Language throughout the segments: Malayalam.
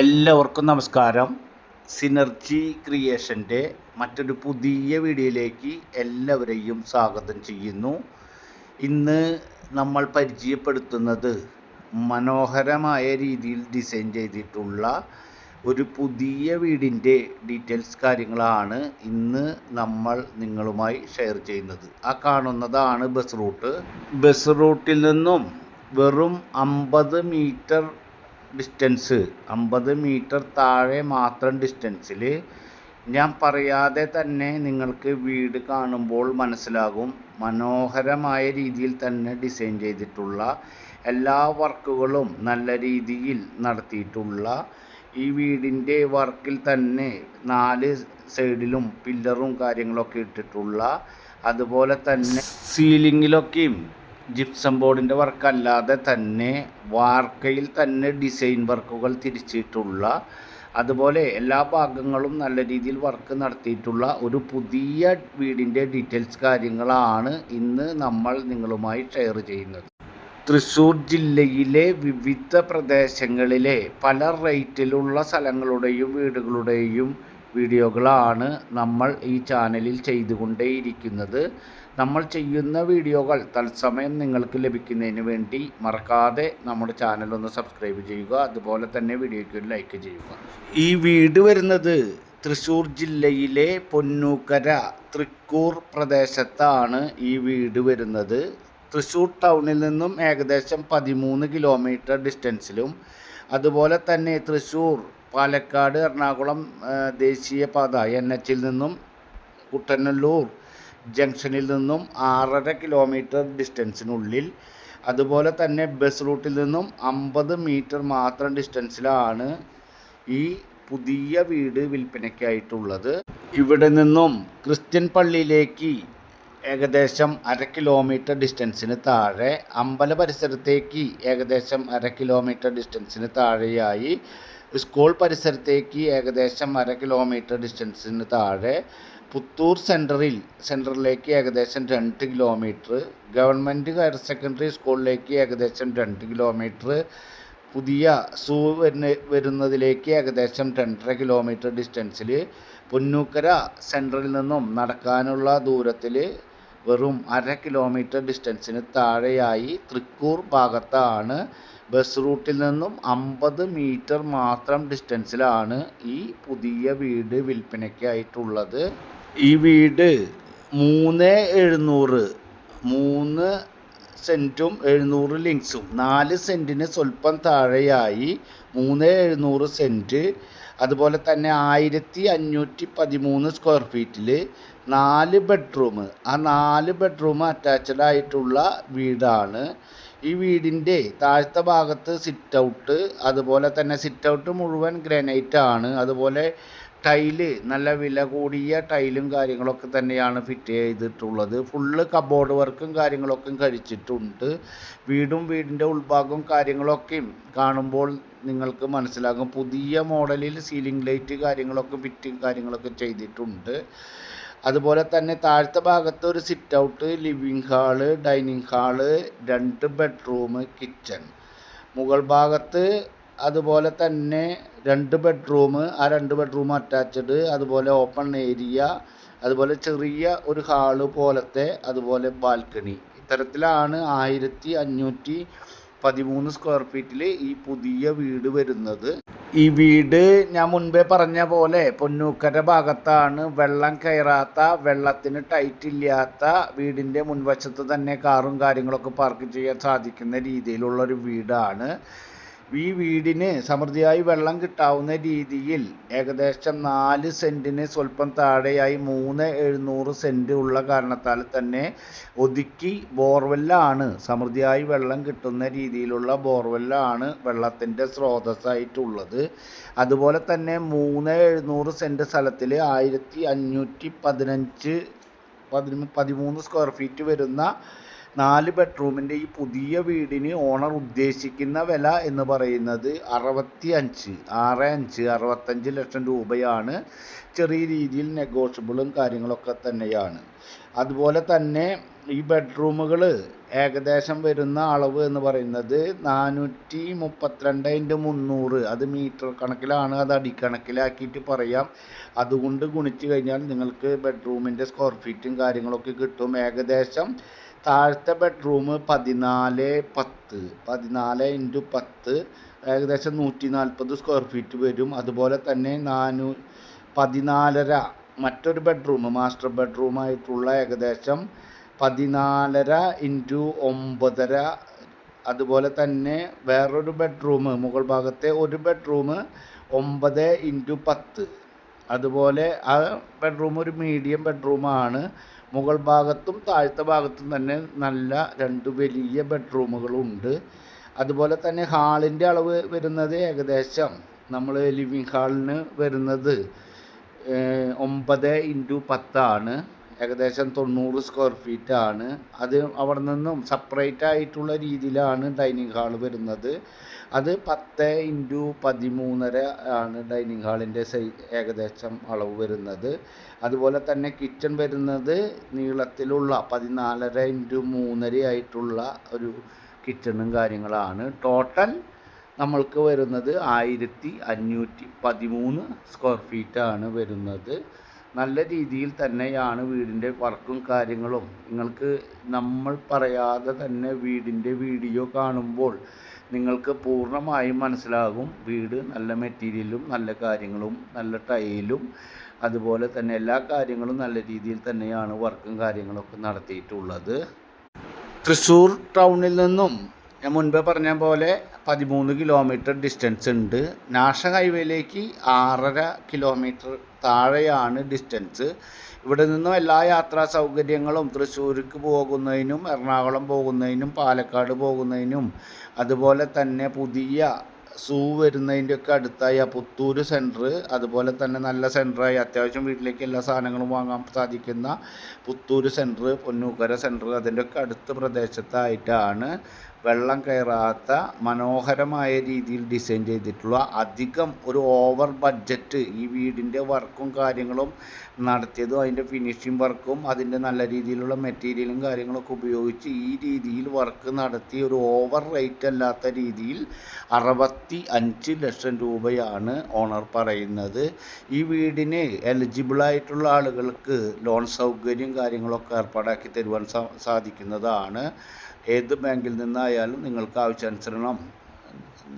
എല്ലാവർക്കും നമസ്കാരം. സിനർജി ക്രിയേഷന്റെ മറ്റൊരു പുതിയ വീഡിയോയിലേക്ക് എല്ലാവരെയും സ്വാഗതം ചെയ്യുന്നു. ഇന്ന് നമ്മൾ പരിചയപ്പെടുത്തുന്നത് മനോഹരമായ രീതിയിൽ ഡിസൈൻ ചെയ്തിട്ടുള്ള ഒരു പുതിയ വീടിന്റെ ഡീറ്റെയിൽസ് കാര്യങ്ങളാണ് ഇന്ന് നമ്മൾ നിങ്ങളുമായി ഷെയർ ചെയ്യുന്നത്. ആ കാണുന്നതാണ് ബസ് റൂട്ട് ബസ് റൂട്ടിൽ നിന്നും വെറും അമ്പത് മീറ്റർ ഡിസ്റ്റൻസ് അമ്പത് മീറ്റർ താഴെ മാത്രം ഡിസ്റ്റൻസിൽ ഞാൻ പറയാതെ തന്നെ നിങ്ങൾക്ക് വീട് കാണുമ്പോൾ മനസ്സിലാകും. മനോഹരമായ രീതിയിൽ തന്നെ ഡിസൈൻ ചെയ്തിട്ടുള്ള എല്ലാ വർക്കുകളും നല്ല രീതിയിൽ നടത്തിയിട്ടുള്ള ഈ വീടിന്റെ വർക്കിൽ തന്നെ നാല് സൈഡിലും പില്ലറും കാര്യങ്ങളൊക്കെ ഇട്ടിട്ടുള്ള അതുപോലെ തന്നെ സീലിങ്ങിലൊക്കെയും ജിപ്സം ബോർഡിന്റെ വർക്കല്ലാതെ തന്നെ വാർക്കയിൽ തന്നെ ഡിസൈൻ വർക്കുകൾ തിരിച്ചിട്ടുള്ള അതുപോലെ എല്ലാ ഭാഗങ്ങളും നല്ല രീതിയിൽ വർക്ക് നടത്തിയിട്ടുള്ള ഒരു പുതിയ വീടിന്റെ ഡീറ്റെയിൽസ് കാര്യങ്ങളാണ് ഇന്ന് നമ്മൾ നിങ്ങളുമായി ഷെയർ ചെയ്യുന്നത്. തൃശ്ശൂർ ജില്ലയിലെ വിവിധ പ്രദേശങ്ങളിലെ പല റേറ്റിലുള്ള സ്ഥലങ്ങളുടെയും വീടുകളുടെയും വീഡിയോകളാണ് നമ്മൾ ഈ ചാനലിൽ ചെയ്തുകൊണ്ടേയിരിക്കുന്നത്. നമ്മൾ ചെയ്യുന്ന വീഡിയോകൾ തത്സമയം നിങ്ങൾക്ക് ലഭിക്കുന്നതിന് വേണ്ടി മറക്കാതെ നമ്മുടെ ചാനൽ ഒന്ന് സബ്സ്ക്രൈബ് ചെയ്യുക. അതുപോലെ തന്നെ വീഡിയോയ്ക്ക് ഒരു ലൈക്ക് ചെയ്യുക. ഈ വീട് വരുന്നത് തൃശ്ശൂർ ജില്ലയിലെ പൊന്നൂക്കര തൃക്കൂർ പ്രദേശത്താണ് ഈ വീട് വരുന്നത്. തൃശ്ശൂർ ടൗണിൽ നിന്നും ഏകദേശം പതിമൂന്ന് കിലോമീറ്റർ ഡിസ്റ്റൻസിലും അതുപോലെ തന്നെ തൃശ്ശൂർ പാലക്കാട് എറണാകുളം ദേശീയ ദേശീയപാത എൻ എച്ചിൽ നിന്നും കുട്ടനല്ലൂർ ജംഗ്ഷനിൽ നിന്നും ആറര കിലോമീറ്റർ ഡിസ്റ്റൻസിനുള്ളിൽ. അതുപോലെ തന്നെ ബസ് റൂട്ടിൽ നിന്നും അമ്പത് മീറ്റർ മാത്രം ഡിസ്റ്റൻസിലാണ് ഈ പുതിയ വീട് വിൽപ്പനയ്ക്കായിട്ടുള്ളത്. ഇവിടെ നിന്നും ക്രിസ്ത്യൻ പള്ളിയിലേക്ക് ഏകദേശം അര കിലോമീറ്റർ ഡിസ്റ്റൻസിന് താഴെ അമ്പല പരിസരത്തേക്ക് ഏകദേശം അര കിലോമീറ്റർ ഡിസ്റ്റൻസിന് താഴെയായി സ്കൂൾ പരിസരത്തേക്ക് ഏകദേശം അര കിലോമീറ്റർ ഡിസ്റ്റൻസിന് താഴെ പുത്തൂർ സെന്ററിൽ സെന്ററിലേക്ക് ഏകദേശം രണ്ട് കിലോമീറ്റർ ഗവൺമെന്റ് ഹയർ സെക്കൻഡറി സ്കൂളിലേക്ക് ഏകദേശം രണ്ട് കിലോമീറ്റർ പുതിയ സൂ വരുന്ന വരുന്നതിലേക്ക് ഏകദേശം രണ്ടര കിലോമീറ്റർ ഡിസ്റ്റൻസിൽ പുന്നൂക്കര സെന്ററിൽ നിന്നും നടക്കാനുള്ള ദൂരത്തിൽ വെറും അര കിലോമീറ്റർ ഡിസ്റ്റൻസിന് താഴെയായി തൃക്കൂർ ഭാഗത്താണ് ബസ് റൂട്ടിൽ നിന്നും അമ്പത് മീറ്റർ മാത്രം ഡിസ്റ്റൻസിലാണ് ഈ പുതിയ വീട് വിൽപ്പനയ്ക്കായിട്ടുള്ളത്. ഈ വീട് മൂന്ന് എഴുന്നൂറ് മൂന്ന് സെന്റും എഴുന്നൂറ് ലിങ്സും നാല് സെന്റിന് സ്വല്പം താഴെയായി മൂന്ന് എഴുന്നൂറ് സെന്റ് അതുപോലെ തന്നെ ആയിരത്തി അഞ്ഞൂറ്റി പതിമൂന്ന് സ്ക്വയർ ഫീറ്റിൽ നാല് ബെഡ്റൂം ആ നാല് ബെഡ്റൂം അറ്റാച്ച്ഡ് ആയിട്ടുള്ള വീടാണ്. ഈ വീടിന്റെ താഴത്തെ ഭാഗത്ത് സിറ്റ് ഔട്ട് അതുപോലെ തന്നെ സിറ്റ് ഔട്ട് മുഴുവൻ ഗ്രാനൈറ്റ് ആണ്. അതുപോലെ ടൈൽ നല്ല വില കൂടിയ ടൈലും കാര്യങ്ങളൊക്കെ തന്നെയാണ് ഫിറ്റ് ചെയ്തിട്ടുള്ളത്. ഫുള്ള് കബോർഡ് വർക്കും കാര്യങ്ങളൊക്കെ കഴിച്ചിട്ടുണ്ട് വീടും വീടിന്റെ ഉൾഭാഗവും കാര്യങ്ങളൊക്കെയും കാണുമ്പോൾ നിങ്ങൾക്ക് മനസ്സിലാകും. പുതിയ മോഡലിൽ സീലിംഗ് ലൈറ്റ് കാര്യങ്ങളൊക്കെ ഫിറ്റ് കാര്യങ്ങളൊക്കെ ചെയ്തിട്ടുണ്ട്. അതുപോലെ തന്നെ താഴത്തെ ഭാഗത്ത് ഒരു sit out living hall dining hall രണ്ട് ബെഡ്റൂം കിച്ചൺ മുകൾ ഭാഗത്ത് അതുപോലെ തന്നെ രണ്ട് ബെഡ്റൂം ആ രണ്ട് ബെഡ്റൂം അറ്റാച്ച്ഡ് അതുപോലെ ഓപ്പൺ ഏരിയ അതുപോലെ ചെറിയ ഒരു ഹാൾ പോലത്തെ അതുപോലെ ബാൽക്കണി ഇത്തരത്തിലാണ് ആയിരത്തി അഞ്ഞൂറ്റി പതിമൂന്ന് സ്ക്വയർ ഫീറ്റിൽ ഈ പുതിയ വീട് വരുന്നത്. ഈ വീട് ഞാൻ മുൻപേ പറഞ്ഞ പോലെ പൊന്നൂക്കര ഭാഗത്താണ്. വെള്ളം കയറാത്ത വെള്ളത്തിന് ടൈറ്റ് ഇല്ലാത്ത വീടിന്റെ മുൻവശത്ത് തന്നെ കാറും കാര്യങ്ങളൊക്കെ പാർക്ക് ചെയ്യാൻ സാധിക്കുന്ന രീതിയിലുള്ള ഒരു വീടാണ്. ഈ വീടിന് സമൃദ്ധിയായി വെള്ളം കിട്ടാവുന്ന രീതിയിൽ ഏകദേശം നാല് സെന്റിന് സ്വല്പം താഴെയായി മൂന്ന് എഴുന്നൂറ് സെന്റ് ഉള്ള കാരണത്താൽ തന്നെ ഒതുക്കി ബോർവെല്ലാണ്. സമൃദ്ധിയായി വെള്ളം കിട്ടുന്ന രീതിയിലുള്ള ബോർവെല്ലാണ് വെള്ളത്തിന്റെ സ്രോതസ്സായിട്ടുള്ളത്. അതുപോലെ തന്നെ മൂന്ന് എഴുന്നൂറ് സെന്റ് സ്ഥലത്തിൽ ആയിരത്തി അഞ്ഞൂറ്റി പതിനഞ്ച് പതിമൂ പതിമൂന്ന് സ്ക്വയർ ഫീറ്റ് വരുന്ന നാല് ബെഡ്റൂമിന്റെ ഈ പുതിയ വീടിന് ഓണർ ഉദ്ദേശിക്കുന്ന വില എന്ന് പറയുന്നത് അറുപത്തി അഞ്ച് ആറ് അഞ്ച് അറുപത്തഞ്ച് ലക്ഷം രൂപയാണ്. ചെറിയ രീതിയിൽ നെഗോഷ്യബിളും കാര്യങ്ങളൊക്കെ തന്നെയാണ്. അതുപോലെ തന്നെ ഈ ബെഡ്റൂമുകൾ ഏകദേശം വരുന്ന അളവ് എന്ന് പറയുന്നത് നാനൂറ്റി മുപ്പത്തിരണ്ട് ഇന്റു മുന്നൂറ്. അത് മീറ്റർ കണക്കിലാണ് അത് അടിക്കണക്കിലാക്കിയിട്ട് പറയാം. അതുകൊണ്ട് ഗുണിച്ച് കഴിഞ്ഞാൽ നിങ്ങൾക്ക് ബെഡ്റൂമിന്റെ സ്ക്വയർ ഫീറ്റും കാര്യങ്ങളൊക്കെ കിട്ടും. ഏകദേശം താഴത്തെ ബെഡ്റൂം പതിനാല് പത്ത് പതിനാല് ഇന്റു പത്ത് ഏകദേശം നൂറ്റി നാൽപ്പത് സ്ക്വയർ ഫീറ്റ് വരും. അതുപോലെ തന്നെ നാനൂ പതിനാലര മറ്റൊരു ബെഡ്റൂം മാസ്റ്റർ ബെഡ്റൂമായിട്ടുള്ള ഏകദേശം പതിനാലര ഇന്റു ഒമ്പതര. അതുപോലെ തന്നെ വേറൊരു ബെഡ്റൂം മുകൾ ഭാഗത്തെ ഒരു ബെഡ്റൂം ഒമ്പത് ഇന്റു പത്ത്. അതുപോലെ ആ ബെഡ്റൂം ഒരു മീഡിയം ബെഡ്റൂമാണ് മുകൾ ഭാഗത്തും താഴത്തെ ഭാഗത്തും തന്നെ നല്ല രണ്ട് വലിയ ബെഡ്റൂമുകളുണ്ട്. അതുപോലെ തന്നെ ഹാളിന്റെ അളവ് വരുന്നത് ഏകദേശം നമ്മൾ ലിവിങ് ഹാളിന് വരുന്നത് ഒമ്പത് ഇന്റു പത്താണ് ഏകദേശം തൊണ്ണൂറ് സ്ക്വയർ ഫീറ്റ് ആണ്. അത് അവിടെ നിന്നും സെപ്പറേറ്റ് ആയിട്ടുള്ള രീതിയിലാണ് ഡൈനിങ് ഹാൾ വരുന്നത്. അത് പത്ത് ഇന്റു പതിമൂന്നര ആണ് ഡൈനിങ് ഹാളിന്റെ സൈ ഏകദേശം അളവ് വരുന്നത്. അതുപോലെ തന്നെ കിച്ചൺ വരുന്നത് നീളത്തിലുള്ള പതിനാലര ഇന്റു മൂന്നര ആയിട്ടുള്ള ഒരു കിച്ചണും കാര്യങ്ങളാണ്. ടോട്ടൽ നമ്മൾക്ക് വരുന്നത് ആയിരത്തി അഞ്ഞൂറ്റി പതിമൂന്ന് സ്ക്വയർ ഫീറ്റാണ് വരുന്നത്. നല്ല രീതിയിൽ തന്നെയാണ് വീടിന്റെ വർക്കും കാര്യങ്ങളും. നിങ്ങൾക്ക് നമ്മൾ പറയാതെ തന്നെ വീടിന്റെ വീഡിയോ കാണുമ്പോൾ നിങ്ങൾക്ക് പൂർണമായും മനസ്സിലാകും. വീട് നല്ല മെറ്റീരിയലും നല്ല കാര്യങ്ങളും നല്ല ടൈലും അതുപോലെ തന്നെ എല്ലാ കാര്യങ്ങളും നല്ല രീതിയിൽ തന്നെയാണ് വർക്കും കാര്യങ്ങളൊക്കെ നടത്തിയിട്ടുള്ളത്. തൃശ്ശൂർ ടൗണിൽ നിന്നും ഞാൻ മുൻപേ പറഞ്ഞ പോലെ പതിമൂന്ന് കിലോമീറ്റർ ഡിസ്റ്റൻസ് ഉണ്ട്. നാഷണൽ ഹൈവേയിലേക്ക് ആറര കിലോമീറ്റർ താഴെയാണ് ഡിസ്റ്റൻസ് ഇവിടെ നിന്നും എല്ലാ യാത്രാ സൗകര്യങ്ങളും തൃശ്ശൂർക്ക് പോകുന്നതിനും എറണാകുളം പോകുന്നതിനും പാലക്കാട് പോകുന്നതിനും അതുപോലെ തന്നെ പുതിയ സൂ വരുന്നതിന്റെ ഒക്കെ അടുത്തായി പുത്തൂർ സെന്റർ അതുപോലെ തന്നെ നല്ല സെന്ററായി അത്യാവശ്യം വീട്ടിലേക്ക് എല്ലാ സാധനങ്ങളും വാങ്ങാൻ സാധിക്കുന്ന പുത്തൂർ സെന്റർ പൊന്നൂക്കര സെന്റർ അതിന്റെയൊക്കെ അടുത്ത പ്രദേശത്തായിട്ടാണ് വെള്ളം കയറാത്ത മനോഹരമായ രീതിയിൽ ഡിസൈൻ ചെയ്തിട്ടുള്ള അധികം ഒരു ഓവർ ബഡ്ജറ്റ് ഈ വീടിന്റെ വർക്കും കാര്യങ്ങളും നടത്തിയതും അതിന്റെ ഫിനിഷിംഗ് വർക്കും അതിന്റെ നല്ല രീതിയിലുള്ള മെറ്റീരിയലും കാര്യങ്ങളൊക്കെ ഉപയോഗിച്ച് ഈ രീതിയിൽ വർക്ക് നടത്തി ഒരു ഓവർ റേറ്റ് അല്ലാത്ത രീതിയിൽ അറുപത്തി അഞ്ച് ലക്ഷം രൂപയാണ് ഓണർ പറയുന്നത്. ഈ വീടിന് എലിജിബിൾ ആയിട്ടുള്ള ആളുകൾക്ക് ലോൺ സൗകര്യം കാര്യങ്ങളൊക്കെ ഏർപ്പാടാക്കി തരുവാൻ സാധിക്കുന്നതാണ്. ഏത് ബാങ്കിൽ നിന്നായാലും നിങ്ങൾക്ക് ആവശ്യാനുസരണം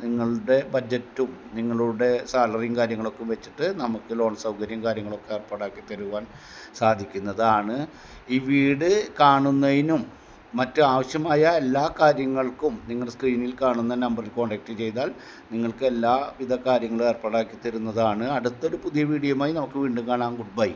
നിങ്ങളുടെ ബഡ്ജറ്റും നിങ്ങളുടെ സാലറിയും കാര്യങ്ങളൊക്കെ വെച്ചിട്ട് നമുക്ക് ലോൺ സൗകര്യം കാര്യങ്ങളൊക്കെ ഏർപ്പാടാക്കി തരുവാൻ സാധിക്കുന്നതാണ്. ഈ വീട് കാണുന്നതിനും മറ്റ് ആവശ്യമായ എല്ലാ കാര്യങ്ങൾക്കും നിങ്ങൾ സ്ക്രീനിൽ കാണുന്ന നമ്പറിൽ കോൺടാക്റ്റ് ചെയ്താൽ നിങ്ങൾക്ക് എല്ലാവിധ കാര്യങ്ങളും ഏർപ്പാടാക്കി തരുന്നതാണ്. അടുത്തൊരു പുതിയ വീഡിയോയുമായി നമുക്ക് വീണ്ടും കാണാം. Good bye.